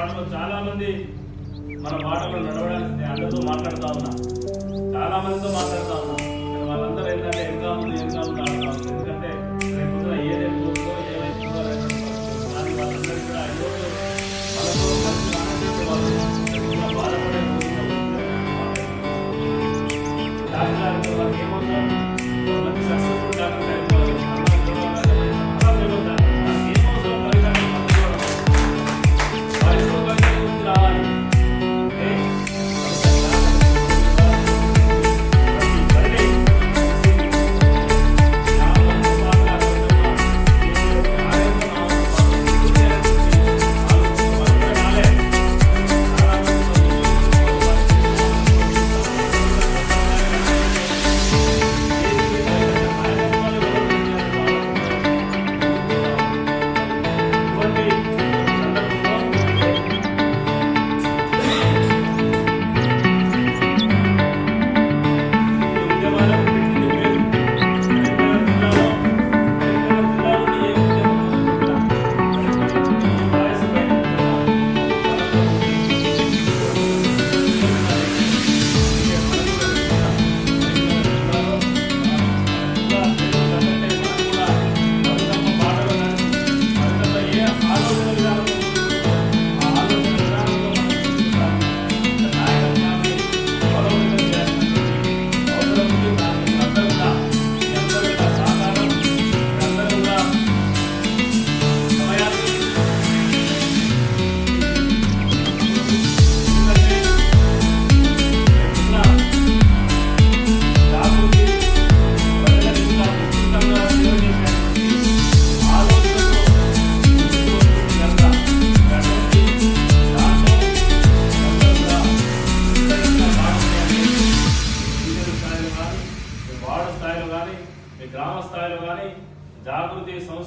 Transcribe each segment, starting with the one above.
మనలో చాలా మంది మన బాటలో నడవడానికి అందరితో మాట్లాడుతూ ఉన్నా. చాలామందితో మాట్లాడుతూ ఉన్నా. వాళ్ళందరూ ఏంటంటే ఎగ్జామ్లు ఎగ్జామ్లు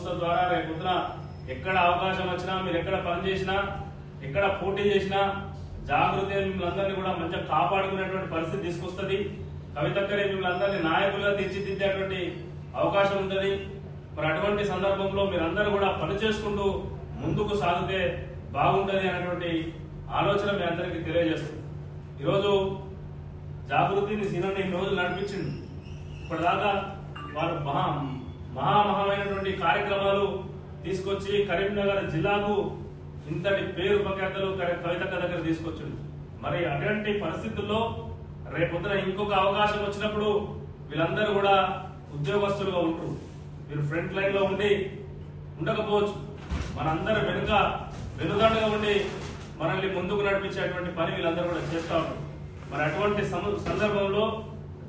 సంస్థ ద్వారా రేపు పొద్దున ఎక్కడ అవకాశం వచ్చినా మీరు ఎక్కడ పని చేసినా ఎక్కడ పోటీ చేసినా జాగృతి మిమ్మల్ని కూడా మంచిగా కాపాడుకునేటువంటి పరిస్థితి తీసుకొస్తుంది. కవితక్కరే మిమ్మల్ని అందరినీ నాయకులుగా తీర్చిదిద్దేటువంటి అవకాశం ఉంటుంది. మరి అటువంటి సందర్భంలో మీరందరూ కూడా పని చేసుకుంటూ ముందుకు సాగితే బాగుంటుంది అనేటువంటి ఆలోచన మీ అందరికీ తెలియజేస్తుంది. ఈరోజు జాగృతిని సీనన్న రోజులు నడిపించింది ఇప్పటిదాకా వారు మహా మహామహమైనటువంటి కార్యక్రమాలు తీసుకొచ్చి కరీంనగర్ జిల్లాకు ఇంతటి పేరు ప్రఖ్యాతలు కవిత దగ్గర తీసుకొచ్చింది మరి అటువంటి పరిస్థితుల్లో రేపొద్దున ఇంకొక అవకాశం వచ్చినప్పుడు వీళ్ళందరూ కూడా ఉద్యోగస్తులుగా ఉంటారు. మీరు ఫ్రంట్ లైన్లో ఉండి ఉండకపోవచ్చు. మనందరి వెనుక వెనుదండగా ఉండి మనల్ని ముందుకు నడిపించేటువంటి పని వీళ్ళందరూ కూడా చేస్తూ ఉంటారు. మరి అటువంటి సందర్భంలో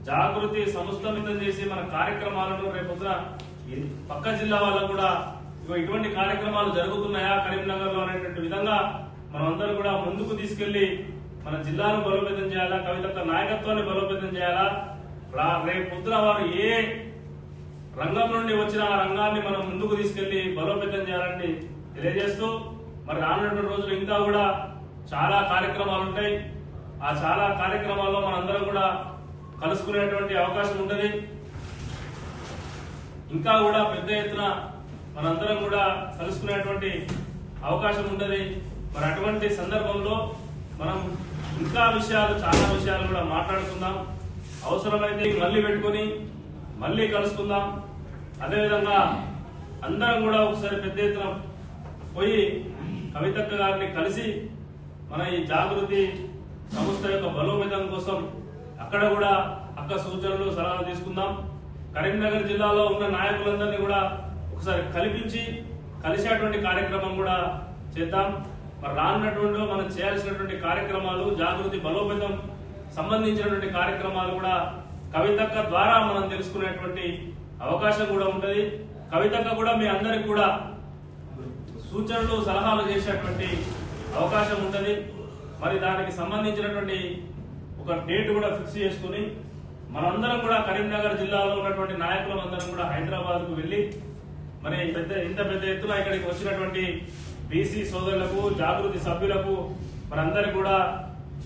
జాగృతి సంస్థాపితం చేసి మన కార్యక్రమాలను రేపొద్దున పక్క జిల్లా వాళ్ళకు కూడా ఇగో ఇటువంటి కార్యక్రమాలు జరుగుతున్నాయా కరీంనగర్లో అనేటువంటి విధంగా మనమందరం కూడా ముందుకు తీసుకెళ్ళి మన జిల్లాను బలోపేతం చేయాలా కవితక్క నాయకత్వాన్ని బలోపేతం చేయాలా? రేపు పొద్దున వారు ఏ రంగం నుండి వచ్చిన ఆ రంగాన్ని మనం ముందుకు తీసుకెళ్ళి బలోపేతం చేయాలని తెలియజేస్తూ మరి రానున్నటువంటి రోజులు ఇంకా కూడా చాలా కార్యక్రమాలు ఉంటాయి. ఆ చాలా కార్యక్రమాల్లో మనందరం కూడా కలుసుకునేటువంటి అవకాశం ఉంటుంది. ఇంకా కూడా పెద్ద ఎత్తున మనందరం కూడా కలుసుకునేటువంటి అవకాశం ఉంటుంది. మరి అటువంటి సందర్భంలో మనం ఇంకా విషయాలు చాలా విషయాలు కూడా మాట్లాడుకుందాం. అవసరమైతే మళ్ళీ పెట్టుకొని మళ్ళీ కలుసుకుందాం. అదేవిధంగా అందరం కూడా ఒకసారి పెద్ద ఎత్తున పోయి కవితక్క గారిని కలిసి మన ఈ జాగృతి సంస్థ యొక్క బలోపేతం కోసం అక్కడ కూడా అక్క సూచనలు సలహాలు తీసుకుందాం. కరీంనగర్ జిల్లాలో ఉన్న నాయకులందరినీ కూడా ఒకసారి కల్పించి కలిసేటువంటి కార్యక్రమం కూడా చేద్దాం. మరి రానున్నటువంటి మనం చేయాల్సినటువంటి కార్యక్రమాలు జాగృతి బలోపేతం సంబంధించినటువంటి కార్యక్రమాలు కూడా కవితక్క ద్వారా మనం తెలుసుకునేటువంటి అవకాశం కూడా ఉంటుంది. కవితక్క కూడా మీ అందరికి కూడా సూచనలు సలహాలు చేసేటువంటి అవకాశం ఉంటుంది. మరి దానికి సంబంధించినటువంటి ఒక డేట్ కూడా ఫిక్స్ చేసుకుని మనందరం కూడా కరీంనగర్ జిల్లాలో ఉన్నటువంటి నాయకులందరం కూడా హైదరాబాద్కు వెళ్ళి మరి పెద్ద ఇంత పెద్ద ఎత్తున ఇక్కడికి వచ్చినటువంటి బీసీ సోదరులకు జాగృతి సభ్యులకు మనందరికి కూడా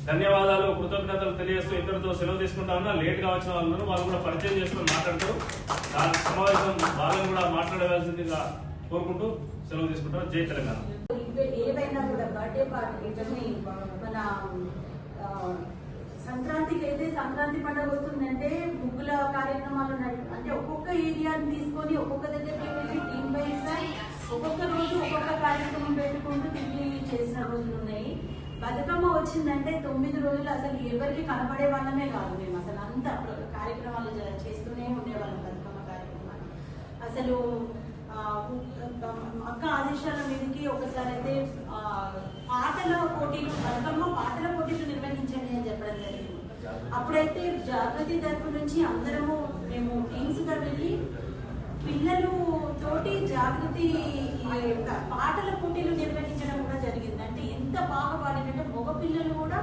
ధన్యవాదాలు కృతజ్ఞతలు తెలియజేస్తూ ఇద్దరితో సెలవు తీసుకుంటా ఉన్నా. లేట్గా వచ్చిన వాళ్ళు వాళ్ళు కూడా పరిచయం చేసుకుని మాట్లాడుతూ దాని సమావేశం వాళ్ళని కూడా మాట్లాడవలసిందిగా కోరుకుంటూ సెలవు తీసుకుంటాం. జై తెలంగాణ. ఇవే- కూడా బర్త్డే పార్టీ మన సంక్రాంతికి అయితే సంక్రాంతి పండుగ వస్తుందంటే ముగ్గుల కార్యక్రమాలు అంటే ఒక్కొక్క ఏరియాని తీసుకొని ఒక్కొక్క దగ్గరికి వెళ్ళి టీమ్ వైజ్ ఒక్కొక్క రోజు ఒక్కొక్క కార్యక్రమం పెట్టుకుంటూ తిరిగి చేసిన రోజులు ఉన్నాయి. బతుకమ్మ వచ్చిందంటే తొమ్మిది రోజులు అసలు ఎవరికి కనపడే వాళ్ళమే కాదు మేము. అసలు అంత కార్యక్రమాలు చేస్తూనే ఉండేవాళ్ళం బతుకమ్మ కార్యక్రమాలు అసలు అక్క ఆదేశాల మీదకి ఒకసారి అయితే పాటల పోటీలు బతుకమ్మ పాటల పోటీలు నిర్వహించండి అని చెప్పడం జరిగింది. అప్పుడైతే జాగృతి తరపు నుంచి అందరము మేము టీమ్స్గా వెళ్ళి పిల్లలు తోటి జాగృతి పాటల పోటీలు నిర్వహించడం కూడా జరిగింది. అంటే ఎంత బాగా పాడిందంటే మగ పిల్లలు కూడా